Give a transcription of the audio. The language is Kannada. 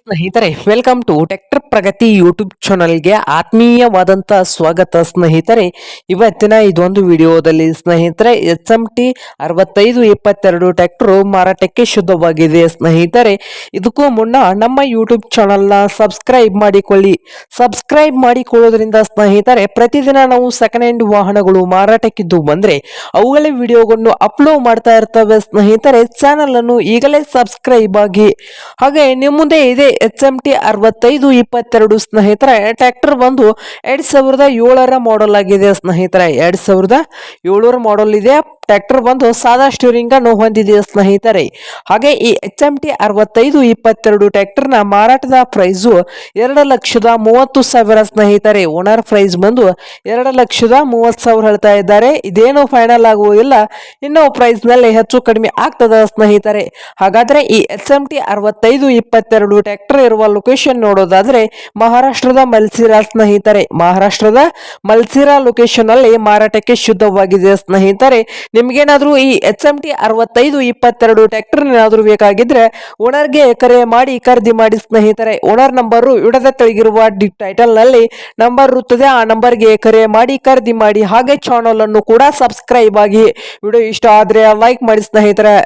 ಸ್ನೇಹಿತರೆ ವೆಲ್ಕಮ್ ಟು ಟೆಕ್ಟರ್ ಪ್ರಗತಿ ಯೂಟ್ಯೂಬ್ ಚಾನಲ್ಗೆ ಆತ್ಮೀಯವಾದಂಥ ಸ್ವಾಗತ ಸ್ನೇಹಿತರೆ. ಇವತ್ತಿನ ಇದೊಂದು ವಿಡಿಯೋದಲ್ಲಿ ಸ್ನೇಹಿತರೆ ಎಚ್ ಎಂ ಟಿ ಅರವತ್ತೈದು ಇಪ್ಪತ್ತೆರಡು ಟ್ಯಾಕ್ಟ್ರು ಮಾರಾಟಕ್ಕೆ ಶುದ್ಧವಾಗಿದೆ ಸ್ನೇಹಿತರೆ. ಇದಕ್ಕೂ ಮುನ್ನ ನಮ್ಮ ಯೂಟ್ಯೂಬ್ ಚಾನಲ್ನ ಸಬ್ಸ್ಕ್ರೈಬ್ ಮಾಡಿಕೊಳ್ಳಿ. ಸಬ್ಸ್ಕ್ರೈಬ್ ಮಾಡಿಕೊಳ್ಳೋದ್ರಿಂದ ಸ್ನೇಹಿತರೆ, ಪ್ರತಿದಿನ ನಾವು ಸೆಕೆಂಡ್ ಹ್ಯಾಂಡ್ ವಾಹನಗಳು ಮಾರಾಟಕ್ಕಿದ್ದು ಬಂದರೆ, ಅವುಗಳ ವಿಡಿಯೋಗಳನ್ನು ಅಪ್ಲೋಡ್ ಮಾಡ್ತಾ ಇರ್ತವೆ ಸ್ನೇಹಿತರೆ. ಚಾನಲನ್ನು ಈಗಲೇ ಸಬ್ಸ್ಕ್ರೈಬ್ ಆಗಿ. ಹಾಗೆ ನಿಮ್ಮ ಮುಂದೆ ಇದೆ ಎಚ್ ಎಂ ಟಿ ಅರವತ್ತೈದು ಇಪ್ಪತ್ತೆರಡು ಸ್ನೇಹಿತರೆ, ಟ್ರ್ಯಾಕ್ಟರ್ ಬಂದು ಎರಡ್ ಸಾವಿರದ ಏಳರ ಮಾಡೆಲ್ ಆಗಿದೆ ಸ್ನೇಹಿತರೆ. ಎರಡ್ ಸಾವಿರದ ಏಳರ ಮಾಡೆಲ್ ಇದೆ, ಟ್ರ್ಯಾಕ್ಟರ್ ಬಂದು ಸಾದಾ ಸ್ಟೀರಿಂಗ್ ಅನ್ನು ಹೊಂದಿದೆ ಸ್ನೇಹಿತರೆ. ಹಾಗೆ ಈ ಎಚ್ ಎಂ ಟಿ ಅರವತ್ತೈದು ಇಪ್ಪತ್ತೆರಡು ಟ್ರ್ಯಾಕ್ಟರ್ನ ಮಾರಾಟದ ಪ್ರೈಸು ಎರಡು ಲಕ್ಷದ ಮೂವತ್ತು ಸಾವಿರ ಸ್ನೇಹಿತರೆ. ಓನರ್ ಪ್ರೈಸ್ ಬಂದು ಎರಡು ಲಕ್ಷದ ಮೂವತ್ತು ಸಾವಿರ ಹೇಳ್ತಾ ಇದ್ದಾರೆ. ಇದೇನು ಫೈನಲ್ ಆಗುವುದಿಲ್ಲ ಇನ್ನು ಪ್ರೈಸ್ನಲ್ಲಿ ಹೆಚ್ಚು ಕಡಿಮೆ ಆಗ್ತದ ಸ್ನೇಹಿತರೆ. ಹಾಗಾದ್ರೆ ಈ ಎಚ್ ಎಂ ಟಿ ಅರವತ್ತೈದು ಇಪ್ಪತ್ತೆರಡು ಟ್ರ್ಯಾಕ್ಟರ್ ಇರುವ ಲೊಕೇಶನ್ ನೋಡೋದಾದ್ರೆ ಮಹಾರಾಷ್ಟ್ರದ ಮಲ್ಸಿರಾ ಸ್ನೇಹಿತರೆ. ಮಹಾರಾಷ್ಟ್ರದ ಮಲ್ಸಿರಾ ಲೊಕೇಶನ್ ಅಲ್ಲಿ ಮಾರಾಟಕ್ಕೆ ಶುದ್ಧವಾಗಿದೆ ಸ್ನೇಹಿತರೆ. ನಿಮ್ಗೇನಾದ್ರೂ ಈ ಎಚ್ ಎಂ ಟಿ ಅರವತ್ತೈದು ಇಪ್ಪತ್ತೆರಡು ಟ್ರ್ಯಾಕ್ಟರ್ ಏನಾದ್ರೂ ಬೇಕಾಗಿದ್ರೆ ಓನರ್ಗೆ ಕರೆ ಮಾಡಿ ಖರೀದಿ ಮಾಡಿ ಸ್ನೇಹಿತರೆ. ಓನರ್ ನಂಬರು ಇಡದ ತೆಳಗಿರುವ ಡಿ ಟೈಟಲ್ನಲ್ಲಿ ನಂಬರ್ ಇರುತ್ತದೆ. ಆ ನಂಬರ್ಗೆ ಕರೆ ಮಾಡಿ ಖರೀದಿ ಮಾಡಿ ಹಾಗೆ ಚಾನಲ್ ಅನ್ನು ಕೂಡ ಸಬ್ಸ್ಕ್ರೈಬ್ ಆಗಿ. ವಿಡಿಯೋ ಇಷ್ಟ ಆದ್ರೆ ಲೈಕ್ ಮಾಡಿ ಸ್ನೇಹಿತರೆ.